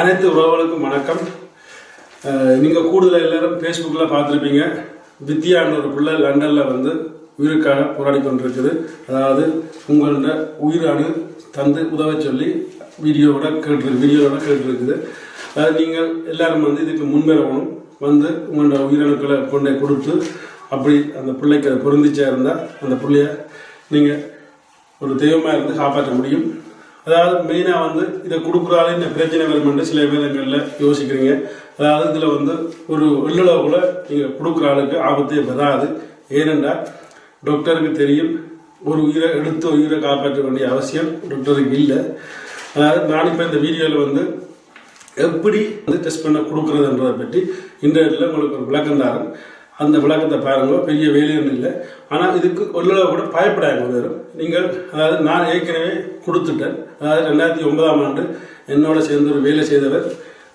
அனைத்து உறவுகளுக்கும் வணக்கம். நீங்கள் கூடுதலாக எல்லாரும் ஃபேஸ்புக்கில் பார்த்துருப்பீங்க. வித்யான்ற ஒரு பிள்ளை லண்டனில் வந்து உயிருக்காக போராடி கொண்டிருக்குது. அதாவது உங்களோட உயிரணு தந்து உதவ சொல்லி வீடியோவோட கேட்டு வீடியோவோட கேட்டுருக்குது. அதாவது நீங்கள் எல்லாரும் வந்து இதுக்கு முன்வரணும் வந்து உங்களோட உயிரணுக்களை கொண்டே கொடுத்து அப்படி அந்த பிள்ளைக்கு அது பொருந்திச்சா இருந்தால் அந்த பிள்ளைய நீங்கள் ஒரு தெய்வமாக இருந்து காப்பாற்ற முடியும். அதாவது மெயினாக வந்து இதை கொடுக்குறாலே இந்த பிரச்சனை வருமென்று சில பேரங்களில் யோசிக்கிறீங்க. அதாவது இதில் வந்து ஒரு எள்ளளவு கூட நீங்கள் கொடுக்குற ஆளுக்கு ஆபத்தே வராது. ஏனென்றால் டாக்டருக்கு தெரியும் ஒரு உயிரை எடுத்து உயிரை காப்பாற்ற வேண்டிய அவசியம் டாக்டருக்கு இல்லை. அதாவது நான் இப்போ இந்த வீடியோவில் வந்து எப்படி வந்து டெஸ்ட் பண்ண கொடுக்குறதுன்றதை பற்றி இன்டர்நெட்டில் உங்களுக்கு ஒரு விளக்கம் தரேன். அந்த விளக்கத்தை பாருங்க பெரிய வேலையும் இல்லை. ஆனால் இதுக்கு உள்ளளவு கூட பயப்படாங்க வரும் நீங்கள் அதாவது நான் ஏற்கனவே கொடுத்துட்டேன் அதாவது ரெண்டாயிரத்தி ஒன்பதாம் ஆண்டு என்னோட சேர்ந்து ஒரு வேலை செய்தவர்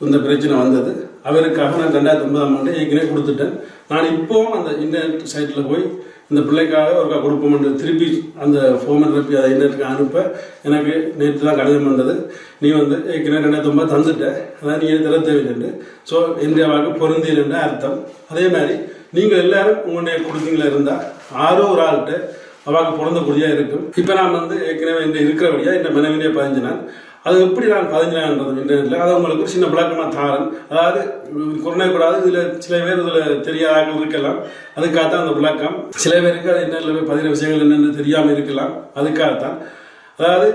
இந்த பிரச்சனை வந்தது. அவருக்காக நான் ரெண்டாயிரத்தி ஒன்பதாம் ஆண்டு ஏற்கனவே கொடுத்துட்டேன். நான் இப்போவும் அந்த இன்டர்நெட் சைட்டில் போய் இந்த பிள்ளைக்காக ஒருக்கா கொடுப்போம்னு திருப்பி அந்த ஃபோமை திருப்பி அதை இன்டர்நெட்டுக்கு அனுப்ப எனக்கு நேற்று தான் கடிதம் வந்தது. நீ வந்து ஏற்கனவே ரெண்டாயிரத்தி ஒன்பது தந்துட்டேன் அதான் நீ தர தேவையில்லை ஸோ இந்தியாவாக பொருந்தியல் அர்த்தம். அதே மாதிரி நீங்கள் எல்லாரும் உங்களுடைய கொடுத்தீங்களா இருந்தால் ஆரோ ஒரு ஆள்கிட்ட அவாக்கு பொருந்தக்கூடியதாக இருக்கும். இப்போ நான் வந்து ஏற்கனவே இந்த இருக்கிறபடியாக இந்த மனைவிலே பதிஞ்சினான். அது எப்படி நான் பதிஞ்சினேன்றது இன்டர்நெட்டில் அதை உங்களுக்கு ஒரு சின்ன விளக்கமாக தாரன். அதாவது கொரோனா கூடாது இதில் சில பேர் இதில் தெரியாத இருக்கலாம். அதுக்காகத்தான் அந்த விளக்கம். சில பேருக்கு அது இன்டர்நெட்டில் போய் பதின விஷயங்கள் என்னென்னு தெரியாமல் இருக்கலாம். அதுக்காகத்தான். அதாவது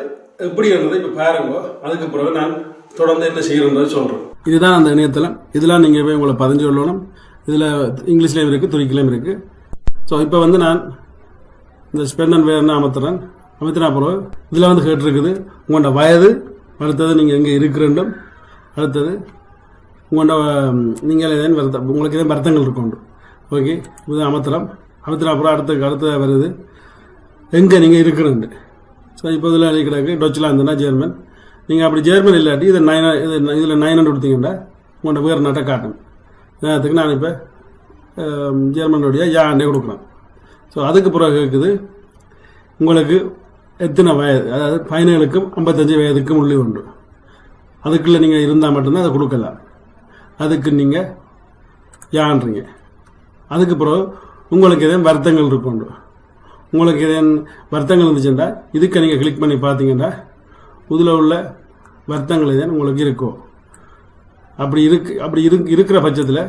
எப்படின்றதை இப்போ பாருங்க. அதுக்கு பிறகு நான் தொடர்ந்து என்ன செய்யறதை சொல்கிறேன் இதுதான் அந்த இணையத்தில் இதெல்லாம் நீங்கள் போய் உங்களை பதிஞ்சு கொள்ளணும். இதில் இங்கிலீஷ்லேயும் இருக்குது துருக்கிலையும் இருக்குது ஸோ இப்போ வந்து நான் இந்த ஸ்பெண்ட் வேறு அமர்த்துறேன்? அமர்த்தினா பிறகு இதில் வந்து கேட்டிருக்குது உங்களோட வயது அடுத்தது நீங்கள் எங்கே இருக்கிறண்டும் அடுத்தது உங்களோட நீங்கள் ஏதேனும் வருத்தம் உங்களுக்கு ஏதேனும் வருத்தங்கள் இருக்கோண்டு ஓகே இது அமர்த்தலாம் அமர்த்தினா அப்புறம் அடுத்த அடுத்த வருது. எங்கே நீங்கள் இருக்கிறண்டு ஸோ இப்போ இதில் எழுதிக்கிறாங்க டொச்லாந்துனா ஜெர்மன். நீங்கள் அப்படி ஜெர்மன் இல்லாட்டி இதை நைன் இது இதில் நைன் ஹண்ட்ரட் கொடுத்தீங்கன்னா உங்களோட வேறு நாட்டை காட்டும் நேரத்துக்கு நான் இப்போ ஜெர்மனுடைய யாண்டே கொடுக்குறேன். ஸோ அதுக்கு பிறகு இருக்குது உங்களுக்கு எத்தனை வயது அதாவது பயணிகளுக்கும் ஐம்பத்தஞ்சு வயதுக்கும் உள்ளே உண்டு. அதுக்குள்ளே நீங்கள் இருந்தால் மட்டும்தான் அதை கொடுக்கலாம். அதுக்கு நீங்கள் யான்றீங்க. அதுக்கு பிறகு உங்களுக்கு எதேன் வருத்தங்கள் இருக்கும் உங்களுக்கு எதேன் வருத்தங்கள் இருந்துச்சுன்னா இதுக்கு நீங்கள் கிளிக் பண்ணி பார்த்தீங்கன்னா இதில் உள்ள வருத்தங்கள் எதேன் உங்களுக்கு இருக்கும் அப்படி இருக்கு அப்படி இரு இருக்கிற பட்சத்தில்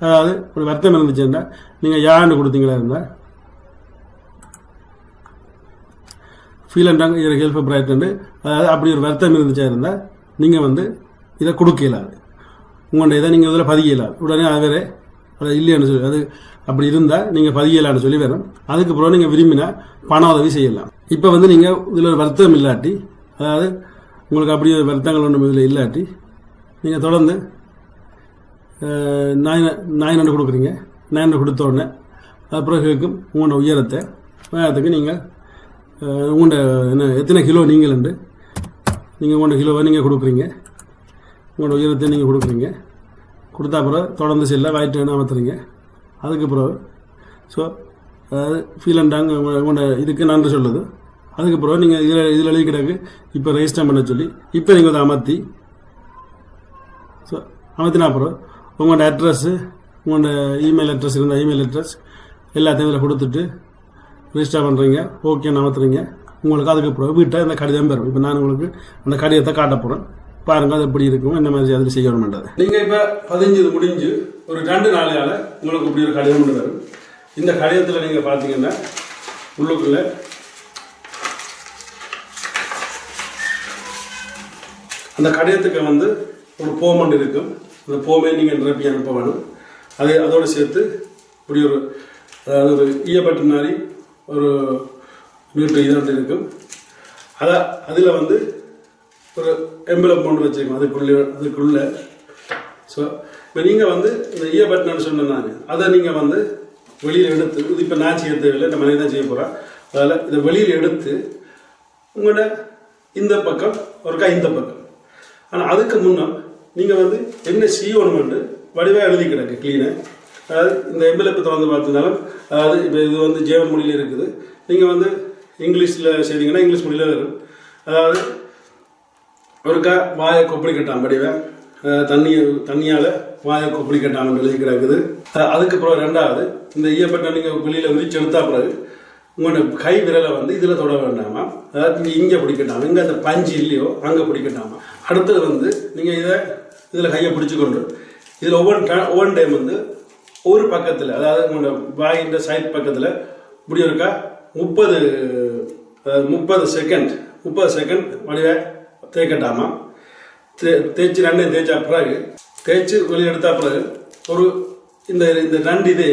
அதாவது ஒரு வருத்தம் இருந்துச்சுன்னா நீங்கள் யாண்டு கொடுத்தீங்களா இருந்தால் ஃபீல் அண்ட் இதில் ஹெல்ப் பிரைட்ண்டு அதாவது அப்படி ஒரு வருத்தம் இருந்துச்சா இருந்தால் நீங்கள் வந்து இதை கொடுக்க இயலாது உங்கள்கிட்ட இதை நீங்கள் இதில் பதிய இயலாது உடனே அது வேறு அது இல்லையான்னு சொல்லி. அது அப்படி இருந்தால் நீங்கள் பதியலான்னு சொல்லி வேணும். அதுக்கு பிறகு நீங்கள் விரும்பினா பண உதவி செய்யலாம். இப்போ வந்து நீங்கள் இதில் ஒரு வருத்தம் இல்லாட்டி அதாவது உங்களுக்கு அப்படி ஒரு வருத்தங்கள் ஒன்றும் இதில் இல்லாட்டி நீங்கள் தொடர்ந்து நாய் நாய் கொடுக்குறீங்க. நாய் கொடுத்த உடனே அப்புறம் கேட்கும் உங்களோட உயரத்தை உயரத்துக்கு நீங்கள் உங்களோட என்ன எத்தனை கிலோ நீங்கள் உண்டு நீங்கள் உங்களோட கிலோவை நீங்கள் கொடுக்குறீங்க. உங்களோட உயரத்தை நீங்கள் கொடுக்குறீங்க. கொடுத்தா பிறகு தொடர்ந்து செல்ல வயிற்று வேணும் அமர்த்துறீங்க அதுக்கு பிறகு ஸோ அதாவது ஃபீல் அண்டாங்க உங்களோட இதுக்கு நன்றி சொல்லுது. அதுக்கு பிறகு நீங்கள் இதில் இதில் எழுதி கிடக்கு. இப்போ ரெஜிஸ்டர் பண்ண சொல்லி இப்போ நீங்கள் அதை அமர்த்தி ஸோ அமர்த்தினா அப்புறம் உங்களோட அட்ரஸ்ஸு உங்களோட இமெயில் அட்ரஸ் இருந்தால் இமெயில் அட்ரஸ் எல்லாத்தையும் இதில் கொடுத்துட்டு ரெஜிஸ்டர் பண்ணுறீங்க ஓகே அமர்த்துறீங்க உங்களுக்கு அதுக்கு அப்புறம் வீட்டை அந்த கடிதம் பெறும் இப்போ நான் உங்களுக்கு அந்த கடிதத்தை காட்ட போகிறேன் பாருங்க அது எப்படி இருக்கும் இந்த மாதிரி அதில் செய்யணும்ன்றது. நீங்கள் இப்போ பதிஞ்சது முடிஞ்சு ஒரு ரெண்டு நாளையால் உங்களுக்கு இப்படி ஒரு கடிதம் வரும். இந்த கடிதத்தில் நீங்கள் பார்த்தீங்கன்னா உள்ளுக்குள்ள அந்த கடிதத்துக்கு வந்து ஒரு போமண்ட் இருக்கும். அந்த போமே நீங்கள் நிரப்பி அனுப்ப வேணும். அது அதோடு சேர்த்து இப்படி ஒரு அதாவது ஒரு ஈயப்பட்டு மாதிரி ஒரு வீட்டு இதாக இருக்கும் அதை அதில் வந்து ஒரு எம்பளம் போன்று வச்சுருக்கோம். அதுக்குள்ளே அதுக்குள்ளே. ஸோ இப்போ நீங்கள் வந்து இந்த ஈயப்பட்டுன்னு சொன்னேன் நான். அதை நீங்கள் வந்து வெளியில் எடுத்து இது இப்போ நான் செய்ய தேவையில்லை நம்ம தான் செய்ய போகிறேன் அதில் இதை வெளியில் எடுத்து உங்களோட இந்த பக்கம் ஒருக்கா இந்த பக்கம். ஆனால் அதுக்கு முன்னால் நீங்கள் வந்து என்ன செய்யணுமென்று வடிவாக எழுதி கிடக்கு க்ளீனாக அதாவது இந்த எம்பிளப்பை திறந்து பார்த்திருந்தாலும் அதாவது இப்போ இது வந்து ஜேவன் மொழியில் இருக்குது. நீங்கள் வந்து இங்கிலீஷில் செய்தீங்கன்னா இங்கிலீஷ் மொழியில் வரும். அதாவது ஒருக்கா வாயை கொப்பளி கட்டாம படிவேன் தண்ணி தண்ணியால் வாயை கொப்பளி கட்டாமல் எழுதி கிடக்குது அதுக்கப்புறம் ரெண்டாவது இந்த ஈயப்பட்ட நீங்கள் வெளியில் விரிச்சு எடுத்தா பிறகு உங்களோட கை விரலை வந்து இதில் தொட வேண்டாமா? அதாவது நீங்கள் இங்கே பிடிக்கட்டாம? இங்கே அந்த பஞ்சு இல்லையோ அங்கே பிடிக்கட்டாமா? அடுத்தது வந்து நீங்கள் இதை இதில் கையை பிடிச்சிக்கொண்டு இதில் ஒவ்வொரு ஒவ்வொரு டைம் வந்து ஒரு பக்கத்தில் அதாவது உங்களோட வாயின் சைட் பக்கத்தில் இப்படி இருக்கா? முப்பது முப்பது செகண்ட் முப்பது செகண்ட் வடிவ தேய்க்கட்டாமா தே தேய்ச்சி ரெண்டையும் தேய்ச்சா பிறகு தேய்ச்சி வெளியே எடுத்த பிறகு ஒரு இந்த இந்த ரெண்டு இது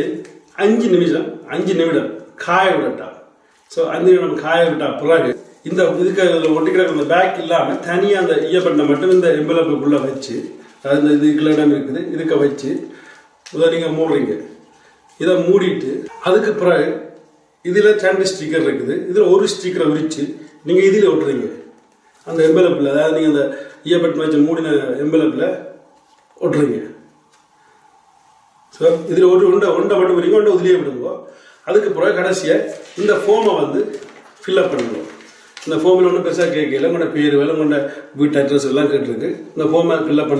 அஞ்சு நிமிஷம் அஞ்சு நிமிடம் காய விடட்டா. ஸோ அஞ்சு நிமிடம் காய விட்டா பிறகு இந்த இதுக்கு இதில் ஒட்டி கிடக்கிற இந்த பேக் இல்லாமல் தனியாக அந்த ஈயப்பட்டை மட்டும் இந்த எம்பலப்புக்குள்ளே வச்சு அது இந்த இதுக்குள்ள இடம் இருக்குது இதுக்க வச்சு இதை நீங்கள் மூடுறீங்க. இதை மூடிட்டு அதுக்கு பிறகு இதில் ரெண்டு ஸ்டிக்கர் இருக்குது. இதில் ஒரு ஸ்டிக்கரை விரித்து நீங்கள் இதில் ஒட்டுறீங்க. அந்த எம்பலப்பில் அதாவது நீங்கள் அந்த ஈயப்பட்டு வச்ச மூடின எம்பலப்பில் ஒட்டுறீங்க. ஸோ இதில் ஒரு உண்டை உண்டை மட்டும் விரிங்க உண்டை இதுலேயே விடுங்க. அதுக்கு பிறகு கடைசியாக இந்த ஃபோமை வந்து ஃபில்அப் பண்ணுவோம் இந்த ஃபோமில் ஒன்றும் பெருசாக கேட்கல. உங்களோட பேர் வேலை உங்களோட வீட்டு அட்ரஸ் எல்லாம் கேட்டிருக்கு. இந்த ஃபோமை ஃபில்அப்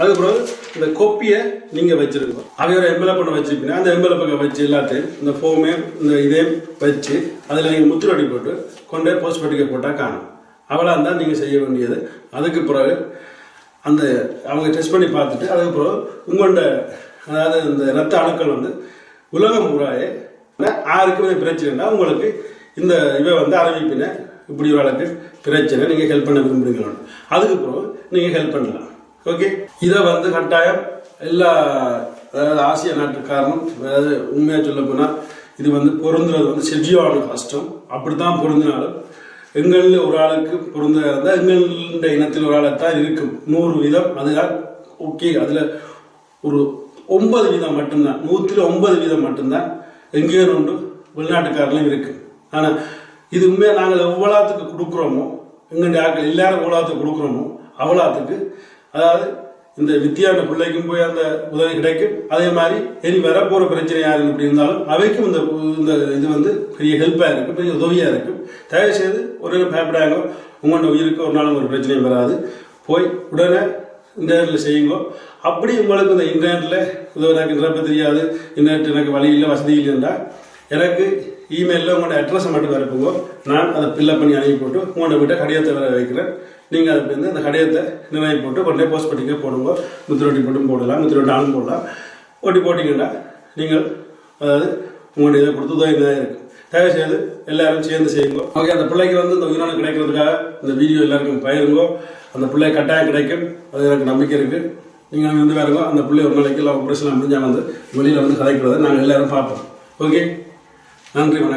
அதுக்கு பிறகு இந்த கொப்பியை நீங்கள் வச்சிருக்கோம் அவையோட எம்பலப் பண்ண வச்சிருப்பீங்க அந்த எம்பலப்பை வச்சு எல்லாத்தையும் இந்த ஃபோமே இந்த இதையும் வச்சு அதில் நீங்கள் முத்துரடி போட்டு கொண்டே போஸ்ட் பட்டிக்கை போட்டால் காணும். அவ்வளோ இருந்தால் நீங்கள் செய்ய வேண்டியது. அதுக்கு பிறகு அந்த அவங்க டெஸ்ட் பண்ணி பார்த்துட்டு அதுக்கப்புறம் உங்களோட அதாவது இந்த ரத்த அணுக்கள் வந்து உலகம் பூராயே யாருக்குமே பிரச்சனைனா உங்களுக்கு இந்த இவை வந்து அறிவிப்பின இப்படி வழக்கு பிரச்சனை நீங்கள் ஹெல்ப் பண்ண அதுக்கு அதுக்கப்புறம் நீங்கள் ஹெல்ப் பண்ணலாம். ஓகே இதை வந்து கட்டாயம் எல்லா அதாவது ஆசிய நாட்டுக்காரனும் அதாவது உண்மையாக சொல்ல போனால் இது வந்து பொருந்துறது வந்து செஜியோட கஷ்டம். அப்படி தான் பொருந்தினாலும் எங்களில் ஒரு ஆளுக்கு பொருந்ததாக இருந்தால் எங்களுடைய இனத்தில் ஒரு ஆளாக தான் இருக்கும். நூறு வீதம் அதுதான் ஓகே அதில் ஒரு ஒன்பது வீதம் மட்டும்தான் நூற்றில் ஒன்பது வீதம் மட்டும்தான் எங்கேயோ உண்டு வெளிநாட்டுக்காரர்களும் இருக்குது ஆனால் இது உண்மையாக நாங்கள் எவ்வளோத்துக்கு கொடுக்குறோமோ எங்களுடைய ஆட்கள் எல்லாரும் எவ்வளோத்துக்கு கொடுக்குறோமோ அவ்வளோத்துக்கு அதாவது இந்த வித்தியான பிள்ளைக்கும் போய் அந்த உதவி கிடைக்கும். அதே மாதிரி இனி வரப்போகிற பிரச்சனை யாரு இப்படி இருந்தாலும் அவைக்கும் இந்த இந்த இது வந்து பெரிய ஹெல்ப்பாக இருக்கும் பெரிய உதவியாக இருக்கும். தயவு செய்து ஒரு பயப்படாங்க உங்களோட உயிருக்கு ஒரு நாளும் ஒரு பிரச்சனையும் வராது. போய் உடனே இன்டர்நெட்டில் செய்யுங்க. அப்படி உங்களுக்கு இந்த இன்டர்நெட்டில் உதவி எனக்கு நிரப்ப தெரியாது. இன்டர்நெட் எனக்கு வழி இல்லை வசதி இல்லைன்றா எனக்கு இமெயிலில் உங்களோட அட்ரஸை மட்டும் வரப்புங்க நான் அதை ஃபில்லப் பண்ணி அனுப்பி போட்டு உங்களோட வீட்டை கடிதத்தை வர வைக்கிறேன். நீங்கள் அதுக்கு வந்து அந்த கடிதத்தை நிறைய போட்டு கொண்டே போஸ்ட் பண்ணிக்க போடுங்க. முத்திரொட்டி போட்டும் போடலாம் முத்திரொட்டி ஆளும் போடலாம். ஒட்டி போட்டிங்கன்னா நீங்கள் அதாவது உங்களுடைய இதை கொடுத்து உதவி தான் இருக்கும் தயவு செய்து எல்லாரும் சேர்ந்து செய்யுங்க. ஓகே அந்த பிள்ளைக்கு வந்து இந்த உயிரினம் கிடைக்கிறதுக்காக இந்த வீடியோ எல்லாருக்கும் பயிருங்கோ அந்த பிள்ளை கட்டாயம் கிடைக்கும். அது எனக்கு நம்பிக்கை இருக்குது நீங்கள் வந்து வேறுங்க அந்த பிள்ளை ஒரு நாளைக்கு இல்லை ஆப்ரேஷன் முடிஞ்சால் வந்து வெளியில் வந்து கதைக்கிறத நாங்கள் எல்லாரும் பார்ப்போம். ஓகே? நன்றி வணக்கம்